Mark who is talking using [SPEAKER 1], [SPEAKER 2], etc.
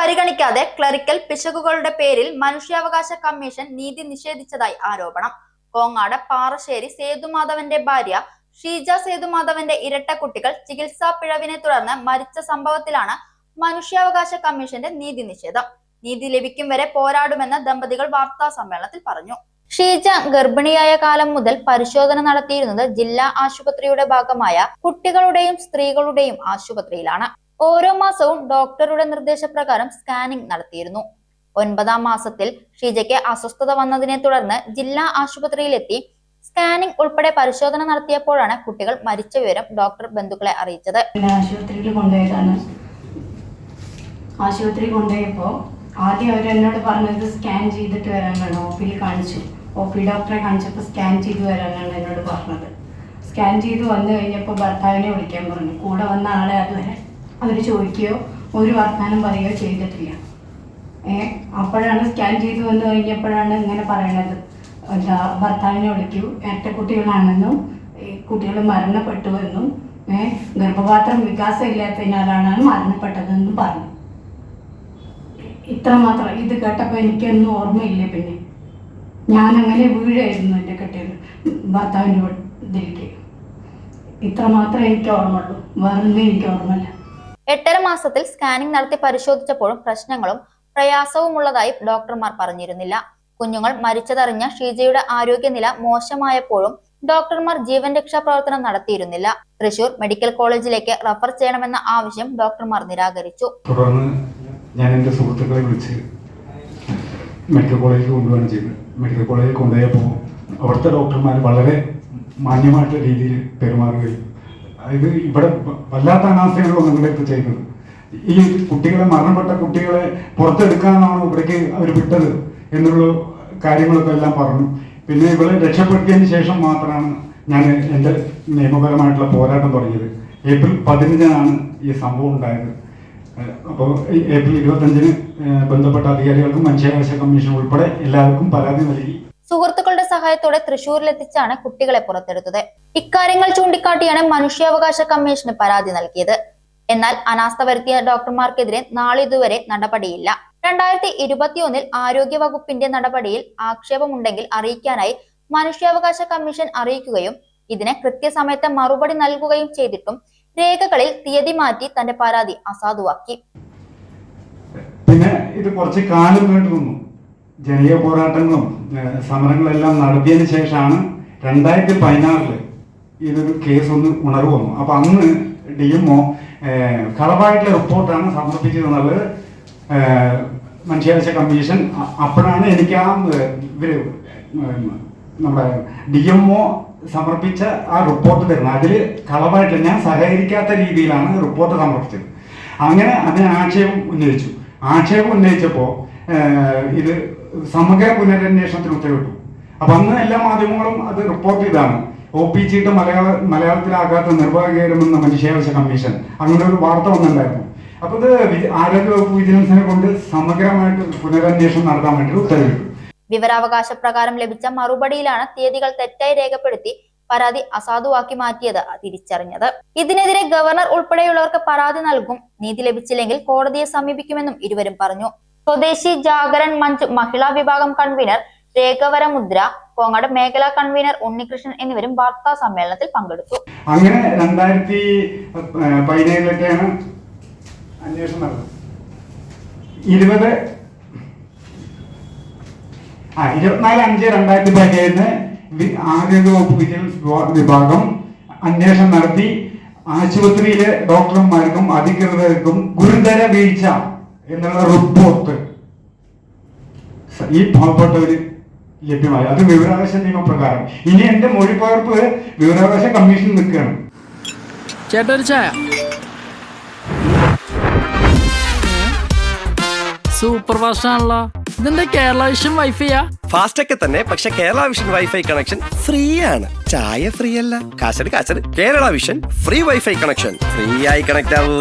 [SPEAKER 1] പരിഗണിക്കാതെ ക്ലറിക്കൽ പിശകുകളുടെ പേരിൽ മനുഷ്യാവകാശ കമ്മീഷൻ നീതി നിഷേധിച്ചതായി ആരോപണം. കോങ്ങാട് പാറശ്ശേരി സേതുമാധവന്റെ ഭാര്യ ഷീജ സേതുമാധവന്റെ ഇരട്ട കുട്ടികൾ ചികിത്സാ പിഴവിനെ തുടർന്ന് മരിച്ച സംഭവത്തിലാണ് മനുഷ്യാവകാശ കമ്മീഷന്റെ നീതി നിഷേധം. നീതി ലഭിക്കും വരെ പോരാടുമെന്ന് ദമ്പതികൾ വാർത്താ സമ്മേളനത്തിൽ പറഞ്ഞു. ഷീജ ഗർഭിണിയായ കാലം മുതൽ പരിശോധന നടത്തിയിരുന്നത് ജില്ലാ ആശുപത്രിയുടെ ഭാഗമായ കുട്ടികളുടെയും സ്ത്രീകളുടെയും ആശുപത്രിയിലാണ്. ഓരോ മാസവും ഡോക്ടറുടെ നിർദ്ദേശപ്രകാരം സ്കാനിംഗ് നടത്തിയിരുന്നു. ഒൻപതാം മാസത്തിൽ ഷീജയ്ക്ക് അസ്വസ്ഥത വന്നതിനെ തുടർന്ന് ജില്ലാ ആശുപത്രിയിലെത്തി സ്കാനിംഗ് ഉൾപ്പെടെ പരിശോധന നടത്തിയപ്പോഴാണ് കുട്ടികൾ മരിച്ച വിവരം ഡോക്ടർ ബന്ധുക്കളെ അറിയിച്ചത്.
[SPEAKER 2] ആശുപത്രിയിൽ കൊണ്ടുപോയതാണ്. ആശുപത്രി കൊണ്ടുപോയപ്പോൾ ആദ്യം അവർ എന്നോട് പറഞ്ഞത് സ്കാൻ ചെയ്തിട്ട് വരാനാണ്. ഒ കാണിച്ചു. ഒ പി ഡോക്ടറെ കാണിച്ചപ്പോൾ സ്കാൻ ചെയ്ത് വരാനാണ് എന്നോട് പറഞ്ഞത്. സ്കാൻ ചെയ്ത് വന്നു കഴിഞ്ഞപ്പോൾ ഭർത്താവിനെ വിളിക്കാൻ പറഞ്ഞു. കൂടെ വന്ന ആളെ അതുവരെ അവർ ചോദിക്കുകയോ ഒരു വർത്തമാനം പറയുകയോ ചെയ്തിട്ടില്ല. ഏ അപ്പോഴാണ് സ്കാൻ ചെയ്ത് വന്നു കഴിഞ്ഞപ്പോഴാണ് ഇങ്ങനെ പറയണത്. എന്താ ഭർത്താവിനെ വിളിക്കൂ ഇരട്ടക്കുട്ടികളാണെന്നും കുട്ടികൾ മരണപ്പെട്ടു എന്നും ഏ ഗർഭപാത്രം വികാസം ഇല്ലാത്തതിനാലാണ് മരണപ്പെട്ടതെന്നും പറഞ്ഞു. ഇത്ര മാത്രം. ഇത് കേട്ടപ്പോൾ എനിക്കൊന്നും ഓർമ്മയില്ല പിന്നെ. ഞാൻ അങ്ങനെ വീഴായിരുന്നു എന്റെ കെട്ടിയത് ഭർത്താവിന്റെ ഇതിലേക്ക് ഇത്ര മാത്രമേ എനിക്ക് ഓർമ്മയുള്ളൂ. വേറൊന്നും എനിക്ക് ഓർമ്മയില്ല.
[SPEAKER 1] എട്ടര മാസത്തിൽ സ്കാനിംഗ് നടത്തി പരിശോധിച്ചപ്പോഴും പ്രശ്നങ്ങളും പ്രയാസവുമുള്ളതായി ഡോക്ടർമാർ പറഞ്ഞിരുന്നില്ല. കുഞ്ഞുങ്ങൾ മരിച്ചതറിഞ്ഞ ഷീജയുടെ ആരോഗ്യനില മോശമായപ്പോഴും ഡോക്ടർമാർ ജീവൻ രക്ഷാ പ്രവർത്തനം നടത്തിയിരുന്നില്ല. തൃശൂർ മെഡിക്കൽ കോളേജിലേക്ക് റഫർ ചെയ്യണമെന്ന ആവശ്യം ഡോക്ടർമാർ നിരാകരിച്ചു.
[SPEAKER 3] തുടർന്ന് ഞാൻ എന്റെ സുഹൃത്തുക്കളെ വിളിച്ച് മെഡിക്കൽ കോളേജിൽ കൊണ്ടുപോകാൻ ചെയ്തത്. മെഡിക്കൽ കോളേജിൽ കൊണ്ടുപോയപ്പോൾ അവിടുത്തെ ഡോക്ടർമാർ വളരെ മാന്യമായിട്ടുള്ള രീതിയിൽ പെരുമാറുകയും അതായത് ഇവിടെ വല്ലാത്ത അനാസ്ഥയാണല്ലോ നിങ്ങളിപ്പോൾ ചെയ്യുന്നത് ഈ കുട്ടികളെ മരണപ്പെട്ട കുട്ടികളെ പുറത്തെടുക്കാനാണോ ഇവിടേക്ക് അവർ വിട്ടത് എന്നുള്ള കാര്യങ്ങളൊക്കെ എല്ലാം പറഞ്ഞു. പിന്നെ ഇവളെ രക്ഷപ്പെടുത്തിയതിന് ശേഷം മാത്രമാണ് ഞാൻ എന്റെ നിയമപരമായിട്ടുള്ള പോരാട്ടം തുടങ്ങിയത്. ഏപ്രിൽ പതിനഞ്ചിനാണ് ഈ സംഭവം ഉണ്ടായത്. അപ്പോൾ ഏപ്രിൽ ഇരുപത്തഞ്ചിന് ബന്ധപ്പെട്ട അധികാരികൾക്കും മനുഷ്യാവകാശ കമ്മീഷൻ ഉൾപ്പെടെ എല്ലാവർക്കും പരാതി നൽകി.
[SPEAKER 1] സുഹൃത്തുക്കളുടെ സഹായത്തോടെ തൃശൂരിലെത്തിച്ചാണ് കുട്ടികളെ പുറത്തെടുത്തത്. ഇക്കാര്യങ്ങൾ ചൂണ്ടിക്കാട്ടിയാണ് മനുഷ്യാവകാശ കമ്മീഷന് പരാതി നൽകിയത്. എന്നാൽ അനാസ്ഥ വരുത്തിയ ഡോക്ടർമാർക്കെതിരെ നാളിതുവരെ നടപടിയില്ല. രണ്ടായിരത്തി ഇരുപത്തിയൊന്നിൽ ആരോഗ്യ വകുപ്പിന്റെ നടപടിയിൽ ആക്ഷേപമുണ്ടെങ്കിൽ അറിയിക്കാനായി മനുഷ്യാവകാശ കമ്മീഷൻ അറിയിക്കുകയും ഇതിന് കൃത്യസമയത്ത് മറുപടി നൽകുകയും ചെയ്തിട്ടും രേഖകളിൽ തീയതി മാറ്റി തന്റെ പരാതി അസാധുവാക്കി.
[SPEAKER 3] പിന്നെ ഇത് കുറച്ച് കാലം നീണ്ടു നിന്നു. ജനീയ പോരാട്ടങ്ങളും സമരങ്ങളും സമരങ്ങളെല്ലാം നടത്തിയതിനു ശേഷമാണ് രണ്ടായിരത്തി പതിനാറിൽ ഇതൊരു കേസ് ഒന്ന് ഉണർവ് വന്നു അപ്പൊ അന്ന് ഡി എം ഒ കളവായിട്ടുള്ള റിപ്പോർട്ടാണ് സമർപ്പിച്ചതെന്നുള്ളത് മനുഷ്യാവകാശ കമ്മീഷൻ. അപ്പോഴാണ് എനിക്ക് ആ ഇവർ നമ്മുടെ ഡി എം ഒ സമർപ്പിച്ച ആ റിപ്പോർട്ട് തരുന്നത്. അതിൽ കളവായിട്ട് ഞാൻ സഹകരിക്കാത്ത രീതിയിലാണ് റിപ്പോർട്ട് സമർപ്പിച്ചത്. അങ്ങനെ അതിന് ആക്ഷേപം ഉന്നയിച്ചു. ആക്ഷേപം ഉന്നയിച്ചപ്പോൾ ഇത് സമഗ്ര പുനരന്വേഷണത്തിന് ഉത്തരവിട്ടു. അപ്പൊ അന്ന് എല്ലാ മാധ്യമങ്ങളും അത് റിപ്പോർട്ട് ചെയ്താണ് ഒ പി ചീട്ട് മലയാള മലയാളത്തിലാകാത്ത നിർഭാഗ്യകരമെന്ന മനുഷ്യാവകാശ കമ്മീഷൻ. അങ്ങനെ ഒരു വാർത്ത വന്നിട്ടുണ്ടായിരുന്നു. അപ്പൊ ഇത് ആരോഗ്യവകുപ്പ് വിജിലൻസിനെ കൊണ്ട് സമഗ്രമായിട്ട് പുനരന്വേഷണം നടത്താൻ വേണ്ടി ഉത്തരവിട്ടു.
[SPEAKER 1] വിവരാവകാശ പ്രകാരം ലഭിച്ച മറുപടിയിലാണ് തീയതികൾ തെറ്റായി രേഖപ്പെടുത്തി പരാതി അസാധുവാക്കി മാറ്റിയത് തിരിച്ചറിഞ്ഞത്. ഇതിനെതിരെ ഗവർണർ ഉൾപ്പെടെയുള്ളവർക്ക് പരാതി നൽകും. നീതി ലഭിച്ചില്ലെങ്കിൽ കോടതിയെ സമീപിക്കുമെന്നും ഇരുവരും പറഞ്ഞു. സ്വദേശി ജാഗരൺ മഞ്ച് മഹിളാ വിഭാഗം കൺവീനർ രേഖവരമുദ്ര കോങ്ങാട് മേഖലാ കൺവീനർ ഉണ്ണികൃഷ്ണൻ എന്നിവരും വാർത്താ സമ്മേളനത്തിൽ പങ്കെടുത്തു.
[SPEAKER 3] അങ്ങനെ രണ്ടായിരത്തി പതിനേഴിലൊക്കെയാണ് അന്വേഷണം നടന്നത്. ഇരുപത് ആ ഇരുപത്തിനാല് അഞ്ച് രണ്ടായിരത്തി പതിനേഴിന് ആരോഗ്യ വകുപ്പ് വിജിലൻസ് വിഭാ- വിഭാഗം അന്വേഷണം നടത്തി. ആശുപത്രിയിലെ ഡോക്ടർമാർക്കും അധികൃതർക്കും ഗുരുതര വീഴ്ച എന്നുള്ള റിപ്പോർട്ട്. ഈ പാവപ്പെട്ടവര് ലഭ്യമായി. അത് വിവരാവകാശ നിയമപ്രകാരം ഇനി എന്റെ മൊഴിപ്പകർപ്പ് വിവരാവകാശ കമ്മീഷൻ നിൽക്കുകയാണ്.
[SPEAKER 4] ചേട്ടാ ഒരു ചായ. സൂപ്പർ ഫാസ്റ്റ് ആണല്ലോ ഇതെന്താ കേരള വിഷൻ വൈഫൈയാ
[SPEAKER 5] ഫാസ്റ്റ് ഒക്കെ തന്നെ പക്ഷെ Kerala vision wifi connection free ആണ് ചായ ഫ്രീ അല്ല കാശട് കാശട്. Kerala vision free wifi connection free ആയി കണക്ട് ആവൂ.